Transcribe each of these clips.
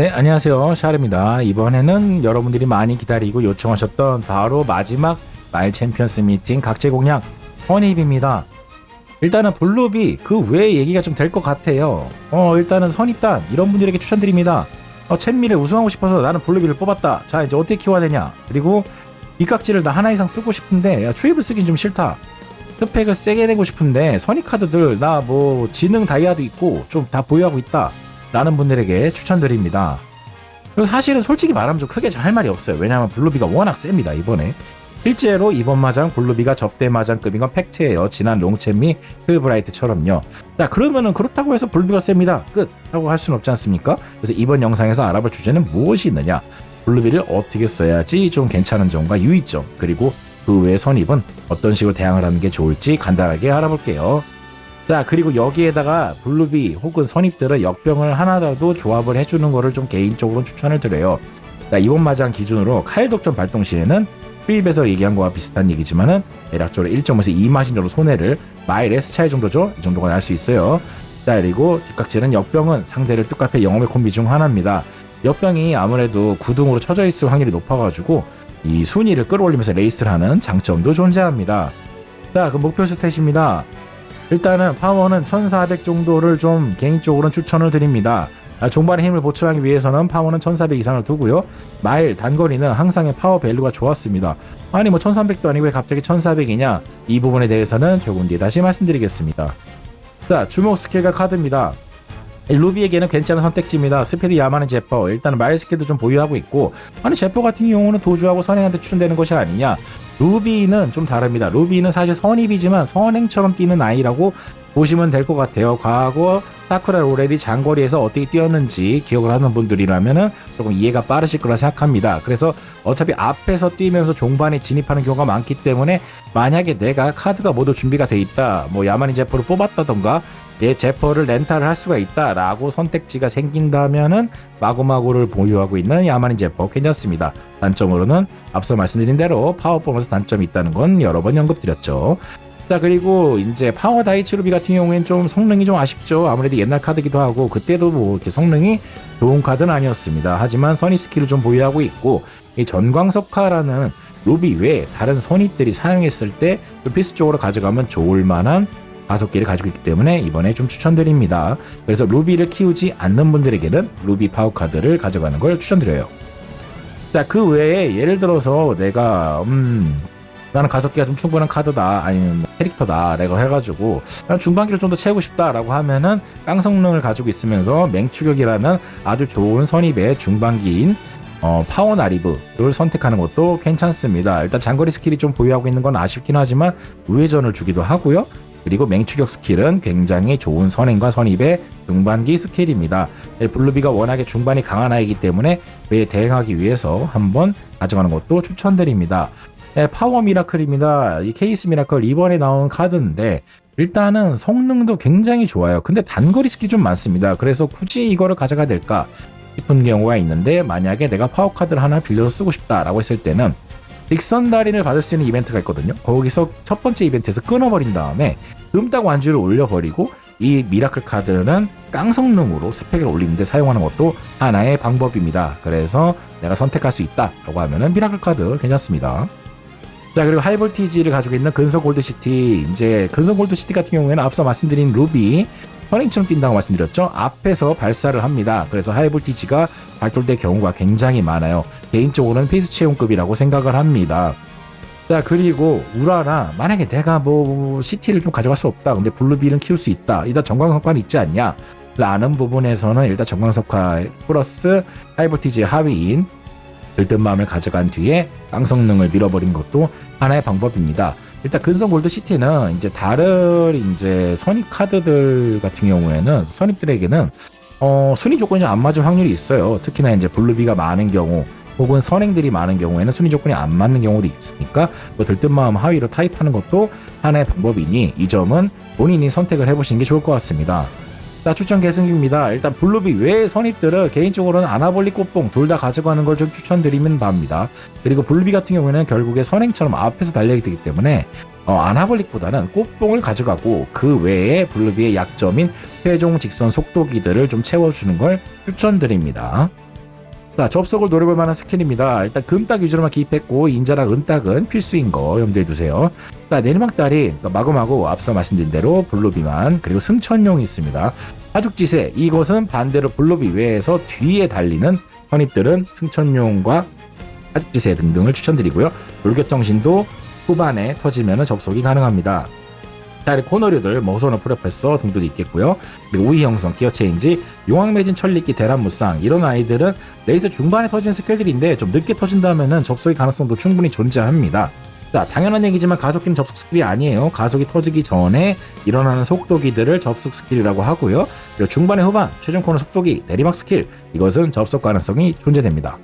네, 안녕하세요. 샤르입니다. 이번에는 여러분들이 많이 기다리고 요청하셨던 바로 마지막 마일 챔피언스 미팅 각제 공략 선입입니다. 일단은 블루비 그 외의 얘기가 좀 될 것 같아요. 어, 일단은 선입단 이런 분들에게 추천드립니다. 어, 챔미를 우승하고 싶어서 나는 블루비를 뽑았다. 자, 이제 어떻게 키워야 되냐? 그리고 이 깍지를 나 하나 이상 쓰고 싶은데 야, 추입을 쓰긴 좀 싫다. 스펙을 세게 내고 싶은데 선입 카드들 나 뭐 지능 다이아도 있고 좀 다 보유하고 있다. 라는 분들에게 추천드립니다. 그리고 사실은 솔직히 말하면 좀 크게 할 말이 없어요. 왜냐하면 블루비가 워낙 셉니다, 이번에. 실제로 이번 마장 블루비가 접대 마장급인 건 팩트예요. 지난 롱챔미 힐브라이트처럼요. 자 그러면은 그렇다고 해서 블루비가 셉니다. 끝! 라고 할 수는 없지 않습니까? 그래서 이번 영상에서 알아볼 주제는 무엇이 있느냐 블루비를 어떻게 써야지 좀 괜찮은 점과 유의점 그리고 그 외의 선입은 어떤 식으로 대항을 하는 게 좋을지 간단하게 알아볼게요. 자 그리고 여기에다가 블루비 혹은 선입들은 역병을 하나라도 조합을 해주는 거를 좀 개인적으로 추천을 드려요. 자 이번 마장 기준으로 칼 독점 발동 시에는 수입에서 얘기한 거와 비슷한 얘기지만은 대략적으로 1.5에서 2마신 정도 손해를 마일 S 차이 정도죠. 이 정도가 날 수 있어요. 자 그리고 뒷각질은 역병은 상대를 뜻값의 영업의 콤비 중 하나입니다. 역병이 아무래도 구등으로 쳐져 있을 확률이 높아가지고 이 순위를 끌어올리면서 레이스를 하는 장점도 존재합니다. 자, 그 목표 스탯입니다. 일단은 파워는 1400 정도를 좀 개인적으로는 추천을 드립니다. 아, 종반의 힘을 보충하기 위해서는 파워는 1400 이상을 두고요. 마일, 단거리는 항상의 파워 밸류가 좋았습니다. 아니 뭐 1300도 아니고 왜 갑자기 1400이냐? 이 부분에 대해서는 조금 뒤에 다시 말씀드리겠습니다. 자, 주목 스킬과 카드입니다. 이 루비에게는 괜찮은 선택지입니다. 스피드 야마는 제퍼. 일단 마일 스킬도 좀 보유하고 있고 아니 제퍼 같은 경우는 도주하고 선행한테 추천되는 것이 아니냐. 루비는 좀 다릅니다. 루비는 사실 선입이지만 선행처럼 뛰는 아이라고 보시면 될 것 같아요. 과거 사쿠라 로렐이 장거리에서 어떻게 뛰었는지 기억을 하는 분들이라면은 조금 이해가 빠르실 거라 생각합니다. 그래서 어차피 앞에서 뛰면서 종반에 진입하는 경우가 많기 때문에 만약에 내가 카드가 모두 준비가 돼 있다, 뭐 야마니 제퍼를 뽑았다던가 내 제퍼를 렌탈을 할 수가 있다라고 선택지가 생긴다면은 마구마구를 보유하고 있는 야마니 제퍼 괜찮습니다. 단점으로는 앞서 말씀드린 대로 파워 보너스 단점이 있다는 건 여러 번 언급드렸죠. 자 그리고 이제 파워 다이치 루비 같은 경우에는 좀 성능이 좀 아쉽죠. 아무래도 옛날 카드기도 하고 그때도 뭐 이렇게 성능이 좋은 카드는 아니었습니다. 하지만 선입 스킬을 좀 보유하고 있고 이 전광석화라는 루비 외에 다른 선입들이 사용했을 때 필수적으로 가져가면 좋을 만한 다섯 개를 가지고 있기 때문에 이번에 좀 추천드립니다. 그래서 루비를 키우지 않는 분들에게는 루비 파워 카드를 가져가는 걸 추천드려요. 자, 그 외에 예를 들어서 내가 음 나는 가속기가 좀 충분한 카드다 아니면 캐릭터다 라고 해가지고 난 중반기를 좀 더 채우고 싶다라고 하면은 깡성능을 가지고 있으면서 맹추격이라는 아주 좋은 선입의 중반기인 어, 파워 나리브를 선택하는 것도 괜찮습니다. 일단 장거리 스킬이 좀 보유하고 있는 건 아쉽긴 하지만 우회전을 주기도 하고요. 그리고 맹추격 스킬은 굉장히 좋은 선행과 선입의 중반기 스킬입니다. 예, 블루비가 워낙에 중반이 강한 아이기 때문에 그에 대응하기 위해서 한번 가져가는 것도 추천드립니다. 네, 파워 미라클입니다. 이 케이스 미라클 이번에 나온 카드인데 일단은 성능도 굉장히 좋아요. 근데 단거리 스킬이 좀 많습니다. 그래서 굳이 이거를 가져가야 될까 싶은 경우가 있는데 만약에 내가 파워 카드를 하나 빌려서 쓰고 싶다라고 했을 때는 딕선 달인을 받을 수 있는 이벤트가 있거든요. 거기서 첫 번째 이벤트에서 끊어버린 다음에 금딱 완주를 올려버리고 이 미라클 카드는 깡성능으로 스펙을 올리는데 사용하는 것도 하나의 방법입니다. 그래서 내가 선택할 수 있다라고 하면은 미라클 카드 괜찮습니다. 자 그리고 하이볼티지를 가지고 있는 근성 골드시티. 이제 근성 골드시티 같은 경우에는 앞서 말씀드린 루비 현행처럼 뛴다고 말씀드렸죠? 앞에서 발사를 합니다. 그래서 하이볼티지가 발동될 경우가 굉장히 많아요. 개인적으로는 필수 채용급이라고 생각을 합니다. 자 그리고 우라라 만약에 내가 뭐 시티를 좀 가져갈 수 없다. 근데 블루비는 키울 수 있다. 일단 전광석화는 있지 않냐? 라는 부분에서는 일단 전광석화 플러스 하이볼티지의 하위인 들뜬 마음을 가져간 뒤에 깡성능을 밀어버린 것도 하나의 방법입니다. 일단 근성 골드 시티는 이제 다른 이제 선입 카드들 같은 경우에는 선입들에게는 어, 순위 조건이 안 맞을 확률이 있어요. 특히나 이제 블루비가 많은 경우 혹은 선행들이 많은 경우에는 순위 조건이 안 맞는 경우도 있으니까 뭐 들뜬 마음 하위로 타입하는 것도 하나의 방법이니 이 점은 본인이 선택을 해보시는 게 좋을 것 같습니다. 자 추천 계승기입니다. 일단 블루비 외의 선입들은 개인적으로는 아나볼리 꽃봉 둘 다 가져가는 걸 좀 추천드리면 바입니다. 그리고 블루비 같은 경우에는 결국에 선행처럼 앞에서 달려야 되기 때문에 어, 아나볼릭보다는 꽃봉을 가져가고 그 외에 블루비의 약점인 최종 직선 속도기들을 좀 채워주는 걸 추천드립니다. 자, 접속을 노려볼 만한 스킬입니다. 일단 금딱 위주로만 기입했고 인자랑 은딱은 필수인 거 염두에 두세요. 자, 내리막다리 마구마구 앞서 말씀드린 대로 블루비만 그리고 승천용이 있습니다. 하죽지세 이것은 반대로 블루비 외에서 뒤에 달리는 선입들은 승천용과 하죽지세 등등을 추천드리고요. 돌격정신도 후반에 터지면 접속이 가능합니다. 자, 그리고 코너류들, 뭐 호소너 프로페서 등도 있겠고요. 그리고 우이 형성, 기어 체인지, 용왕 매진 천리기, 대란 무쌍 이런 아이들은 레이스 중반에 터지는 스킬들인데 좀 늦게 터진다면은 접속의 가능성도 충분히 존재합니다. 자, 당연한 얘기지만 가속기는 접속 스킬이 아니에요. 가속이 터지기 전에 일어나는 속도기들을 접속 스킬이라고 하고요. 그리고 중반에 후반, 최종 코너 속도기, 내리막 스킬 이것은 접속 가능성이 존재됩니다.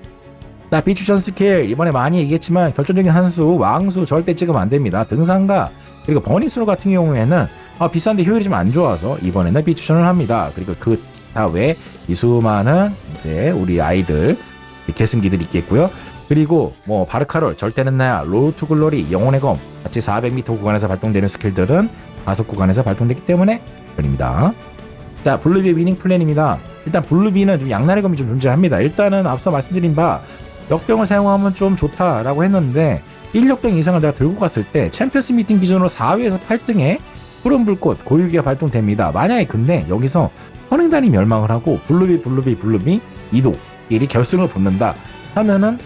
자, 비추천 스킬 이번에 많이 얘기했지만 결정적인 한수, 왕수 절대 찍으면 안 됩니다. 등산가 그리고 버니스로 같은 경우에는 아, 비싼데 효율이 좀 안 좋아서 이번에는 비추천을 합니다. 그리고 그 다외 이 수많은 이제 우리 아이들 계승기들 있겠고요. 그리고 뭐 바르카롤, 절대는 나야, 로우 투 글로리, 영혼의 검 같이 400m 구간에서 발동되는 스킬들은 가속 구간에서 발동되기 때문에 별입니다. 자, 블루비의 위닝 플랜입니다. 일단 블루비는 좀 양날의 검이 좀 존재합니다. 일단은 앞서 말씀드린 바 역병을 사용하면 좀 좋다라고 했는데 1역병 이상을 내가 들고 갔을 때 챔피언스 미팅 기준으로 4위에서 8등에 푸른 불꽃 고유기가 발동됩니다. 만약에 근데 여기서 선행단이 멸망을 하고 블루비 블루비 블루비 이도 일이 결승을 붙는다 하면은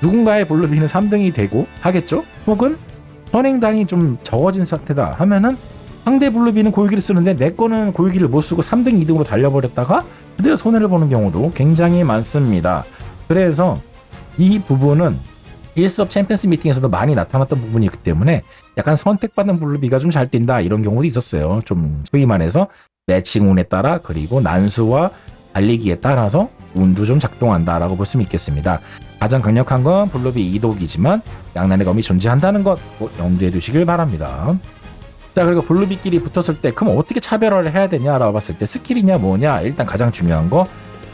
누군가의 블루비는 3등이 되고 하겠죠? 혹은 선행단이 좀 적어진 상태다 하면은 상대 블루비는 고유기를 쓰는데 내 거는 고유기를 못 쓰고 3등 2등으로 달려버렸다가 그대로 손해를 보는 경우도 굉장히 많습니다. 그래서 이 부분은 1섭 챔피언스 미팅에서도 많이 나타났던 부분이기 때문에 약간 선택받은 블루비가 좀 잘 뛴다 이런 경우도 있었어요. 좀 소위 말해서 매칭 운에 따라 그리고 난수와 달리기에 따라서 운도 좀 작동한다라고 볼 수 있겠습니다. 가장 강력한 건 블루비 이독이지만 양난의 검이 존재한다는 것꼭 염두에 두시길 바랍니다. 자 그리고 블루비끼리 붙었을 때 그럼 어떻게 차별화를 해야 되냐라고 봤을 때 스킬이냐 뭐냐 일단 가장 중요한 거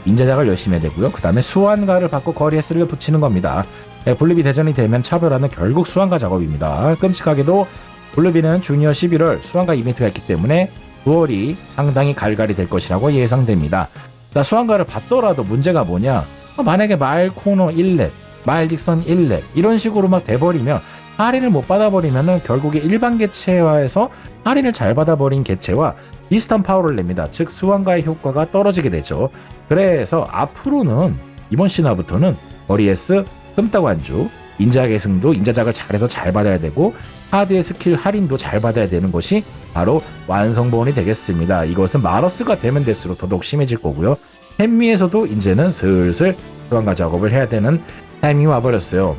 인자작을 열심히 해야 되고요. 그 다음에 수완가를 받고 거리에 스를 붙이는 겁니다. 네, 블루비 대전이 되면 차별화는 결국 수완가 작업입니다. 끔찍하게도 블루비는 주니어 11월 수완가 이벤트가 있기 때문에 9월이 상당히 갈갈이 될 것이라고 예상됩니다. 자, 수완가를 받더라도 문제가 뭐냐? 어, 만약에 말 코너 1렙, 말 직선 1렙 이런 식으로 막 돼버리면 할인을 못 받아버리면은 결국에 일반 개체화에서 할인을 잘 받아버린 개체와 비슷한 파워를 냅니다. 즉 수완가의 효과가 떨어지게 되죠. 그래서 앞으로는 이번 신화부터는 어리에스 끔따고 안주 인자 계승도 인자작을 잘해서 잘 받아야 되고 하드의 스킬 할인도 잘 받아야 되는 것이 바로 완성본이 되겠습니다. 이것은 마러스가 되면 될수록 더더욱 심해질 거고요. 햄미에서도 이제는 슬슬 수완가 작업을 해야 되는 타이밍이 와버렸어요.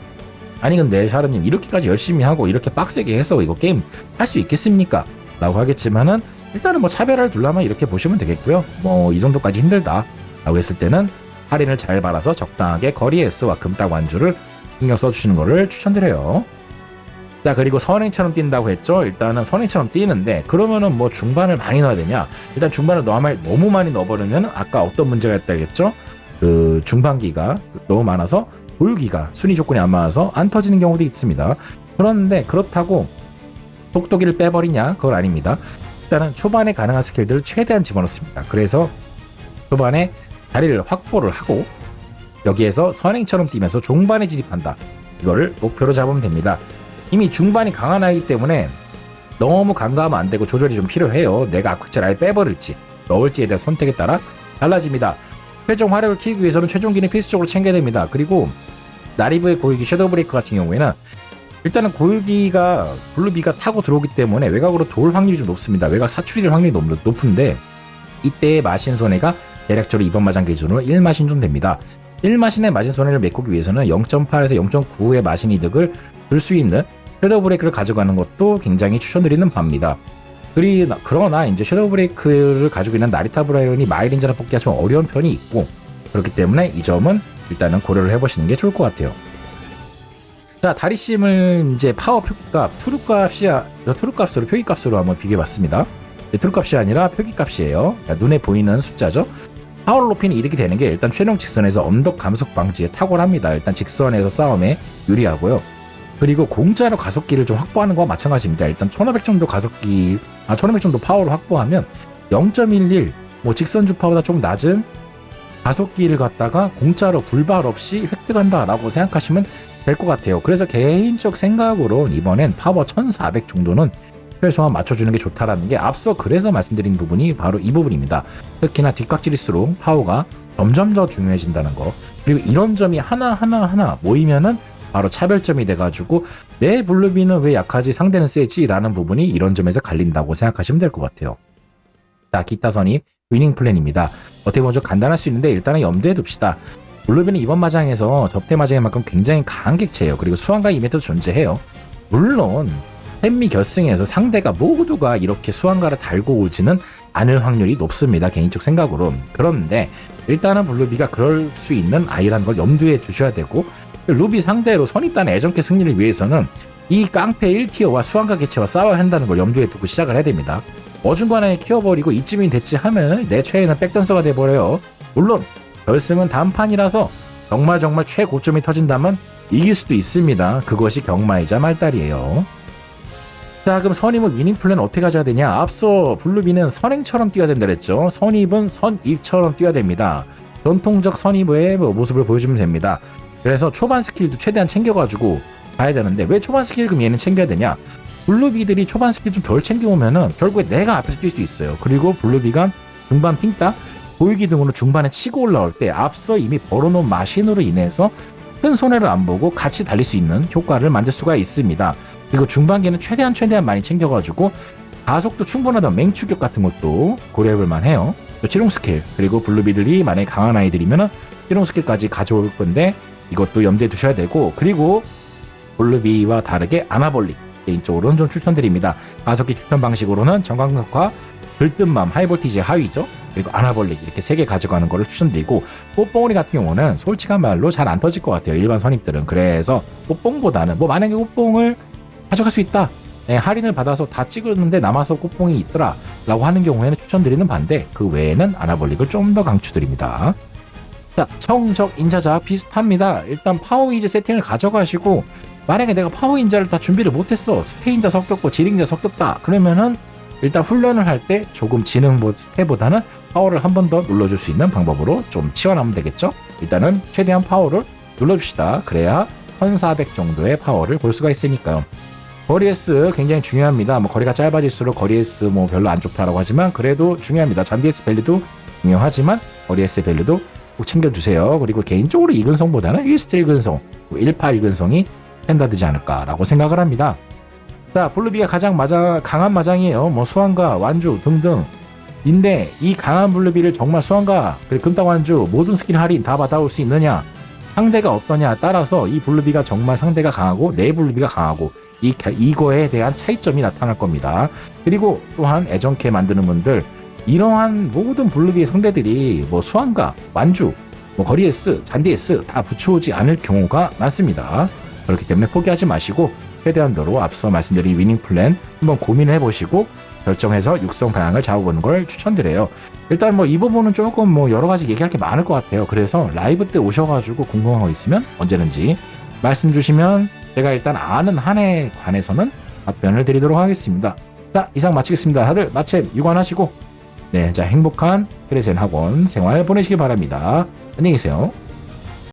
아니 근데 샤르님 이렇게까지 열심히 하고 이렇게 빡세게 해서 이거 게임 할 수 있겠습니까? 라고 하겠지만은 일단은 뭐 차별화를 둘라면 이렇게 보시면 되겠고요. 뭐 이 정도까지 힘들다 라고 했을 때는 할인을 잘 받아서 적당하게 거리 S와 금딱 완주를 신경 써주시는 것을 추천드려요. 자 그리고 선행처럼 뛴다고 했죠. 일단은 선행처럼 뛰는데 그러면은 뭐 중반을 많이 넣어야 되냐? 일단 중반을 너무, 많이 넣어버리면 아까 어떤 문제가 있다겠죠? 그 중반기가 너무 많아서 보유기가 순위 조건이 안 맞아서 안 터지는 경우도 있습니다. 그런데 그렇다고 속도기를 빼버리냐? 그건 아닙니다. 일단은 초반에 가능한 스킬들을 최대한 집어넣습니다. 그래서 초반에 자리를 확보를 하고 여기에서 선행처럼 뛰면서 종반에 진입한다. 이거를 목표로 잡으면 됩니다. 이미 중반이 강한 아이기 때문에 너무 간과하면 안 되고 조절이 좀 필요해요. 내가 악화체를 아예 빼버릴지 넣을지에 대한 선택에 따라 달라집니다. 최종 화력을 키우기 위해서는 최종기는 필수적으로 챙겨야 됩니다. 그리고 나리브의 고유기 섀도우 브레이크 같은 경우에는 일단은 고유기가 블루비가 타고 들어오기 때문에 외곽으로 돌 확률이 좀 높습니다. 외곽 사출이 될 확률이 너무 높은데 이때의 마신 손해가 대략적으로 이번 마장 기준으로 1마신 정도 됩니다. 1마신의 마신 손해를 메꾸기 위해서는 0.8에서 0.9의 마신 이득을 줄 수 있는 섀도우 브레이크를 가져가는 것도 굉장히 추천드리는 바입니다. 그러나 이제 섀도우 브레이크를 가지고 있는 나리타 브라이언이 마일인자를 뽑기가 좀 어려운 편이 있고 그렇기 때문에 이 점은 일단은 고려를 해보시는 게 좋을 것 같아요. 자, 다리심을 이제 파워 표기값, 투루값이, 투루값으로 표기값으로 한번 비교해봤습니다. 투루값이 아니라 표기값이에요. 눈에 보이는 숫자죠. 파워를 높이는 이득이 되는 게 일단 최종 직선에서 언덕 감속 방지에 탁월합니다. 일단 직선에서 싸움에 유리하고요. 그리고 공짜로 가속기를 좀 확보하는 거와 마찬가지입니다. 일단 1500 정도 가속기, 아, 1500 정도 파워를 확보하면 0.11, 뭐 직선 주파보다 좀 낮은 가속기를 갖다가 공짜로 불발 없이 획득한다라고 생각하시면 될 것 같아요. 그래서 개인적 생각으로 이번엔 파워 1400 정도는 최소한 맞춰주는 게 좋다라는 게 앞서 그래서 말씀드린 부분이 바로 이 부분입니다. 특히나 뒷각질일수록 파워가 점점 더 중요해진다는 거. 그리고 이런 점이 하나하나 하나 모이면은 바로 차별점이 돼가지고 내 블루비는 왜 약하지 상대는 세지라는 부분이 이런 점에서 갈린다고 생각하시면 될 것 같아요. 자, 기타 선입 위닝 플랜입니다. 어떻게 보면 좀 간단할 수 있는데 일단은 염두에 둡시다. 블루비는 이번 마장에서 접대 마장에만큼 굉장히 강한 객체예요. 그리고 수완과 이메도 존재해요. 물론 햄미 결승에서 상대가 모두가 이렇게 수완가를 달고 오지는 않을 확률이 높습니다. 개인적 생각으로. 그런데 일단은 블루비가 그럴 수 있는 아이라는 걸 염두에 두셔야 되고 루비 상대로 선입단 애정캐 승리를 위해서는 이 깡패 1티어와 수완가 개체와 싸워야 한다는 걸 염두에 두고 시작을 해야 됩니다. 어중간하게 키워버리고 이쯤이 됐지 하면 내 최애는 백던서가 돼버려요. 물론 결승은 단판이라서 정말 정말 최고점이 터진다면 이길 수도 있습니다. 그것이 경마이자 말달이에요. 자 그럼 선입은 위닝 플랜 어떻게 가져야 되냐? 앞서 블루비는 선행처럼 뛰어야 된다 그랬죠. 선입은 선입처럼 뛰어야 됩니다. 전통적 선입의 뭐 모습을 보여주면 됩니다. 그래서 초반 스킬도 최대한 챙겨가지고 가야 되는데 왜 초반 스킬 그럼 얘는 챙겨야 되냐? 블루비들이 초반 스킬 좀 덜 챙겨오면은 결국에 내가 앞에서 뛸 수 있어요. 그리고 블루비가 중반 핑딱 보이기 등으로 중반에 치고 올라올 때 앞서 이미 벌어놓은 마신으로 인해서 큰 손해를 안 보고 같이 달릴 수 있는 효과를 만들 수가 있습니다 그리고 중반기는 최대한 최대한 많이 챙겨가지고 가속도 충분하던 맹추격 같은 것도 고려해볼 만해요. 또 치룡 스킬 그리고 블루비들이 만약에 강한 아이들이면은 치룡 스킬까지 가져올 건데 이것도 염두에 두셔야 되고 그리고 블루비와 다르게 아나볼릭 개인적으로는 좀 추천드립니다. 가속기 추천 방식으로는 정광석과 들뜬맘 하이볼티지 하위죠. 그리고 아나볼릭 이렇게 세 개 가져가는 거를 추천드리고 뽀뽕오리 같은 경우는 솔직한 말로 잘 안 터질 것 같아요. 일반 선입들은 그래서 뽀뽕보다는 뭐 만약에 뽀뽕을 가져갈 수 있다. 네, 할인을 받아서 다 찍었는데 남아서 쿠폰이 있더라. 라고 하는 경우에는 추천드리는 반대 그 외에는 아나볼릭을 좀 더 강추드립니다. 자 청적 인자자 비슷합니다. 일단 파워인자 세팅을 가져가시고 만약에 내가 파워인자를 다 준비를 못했어. 스테인자 섞였고 지링자 섞였다. 그러면은 일단 훈련을 할 때 조금 지능 뭐 스테보다는 파워를 한 번 더 눌러줄 수 있는 방법으로 좀 치워나면 되겠죠? 일단은 최대한 파워를 눌러줍시다. 그래야 1400 정도의 파워를 볼 수가 있으니까요 거리 S 굉장히 중요합니다. 뭐 거리가 짧아질수록 거리 S 뭐 별로 안 좋다라고 하지만 그래도 중요합니다. 잔디 S 밸류도 중요하지만 거리 S 밸류도 꼭 챙겨주세요. 그리고 개인적으로 이근성보다는 1스트 1근성, 18 1근성이 스탠다드지 않을까라고 생각을 합니다. 자, 블루비가 가장 마장, 강한 마장이에요. 뭐 수완과 완주 등등. 인데 이 강한 블루비를 정말 수완과 금당 완주 모든 스킬 할인 다 받아올 수 있느냐? 상대가 어떠냐 따라서 이 블루비가 정말 상대가 강하고 내 블루비가 강하고 이, 이거에 대한 차이점이 나타날 겁니다. 그리고 또한 애정캐 만드는 분들 이러한 모든 블루비의 상대들이 뭐 수완가, 완주, 뭐 거리 S, 잔디 S 다 붙여오지 않을 경우가 많습니다. 그렇기 때문에 포기하지 마시고 최대한도로 앞서 말씀드린 위닝 플랜 한번 고민해 보시고 결정해서 육성 방향을 잡아보는 걸 추천드려요. 일단 뭐 이 부분은 조금 뭐 여러 가지 얘기할 게 많을 것 같아요. 그래서 라이브 때 오셔가지고 궁금한 거 있으면 언제든지 말씀 주시면 제가 일단 아는 한에 관해서는 답변을 드리도록 하겠습니다. 자, 이상 마치겠습니다. 다들 마침 유관하시고, 네, 자, 행복한 크레센 학원 생활 보내시기 바랍니다. 안녕히 계세요.